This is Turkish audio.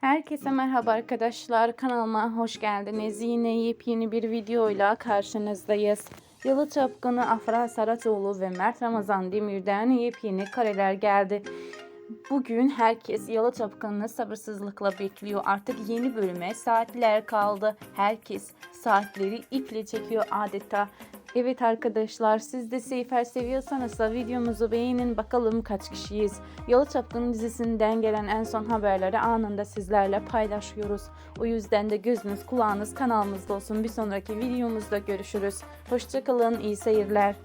Herkese merhaba arkadaşlar. Kanalıma hoş geldiniz. Yine yepyeni bir videoyla karşınızdayız. Yalı Çapkını Afra Saraçoğlu ve Mert Ramazan Demir'den yepyeni kareler geldi. Bugün herkes Yalı Çapkını'nı sabırsızlıkla bekliyor. Artık yeni bölüme saatler kaldı. Herkes saatleri iple çekiyor adeta. Evet arkadaşlar siz de Seyfer seviyorsanız da videomuzu beğenin bakalım kaç kişiyiz. Yalı Çapkını dizisinden gelen en son haberleri anında sizlerle paylaşıyoruz. O yüzden de gözünüz kulağınız kanalımızda olsun. Bir sonraki videomuzda görüşürüz. Hoşçakalın iyi seyirler.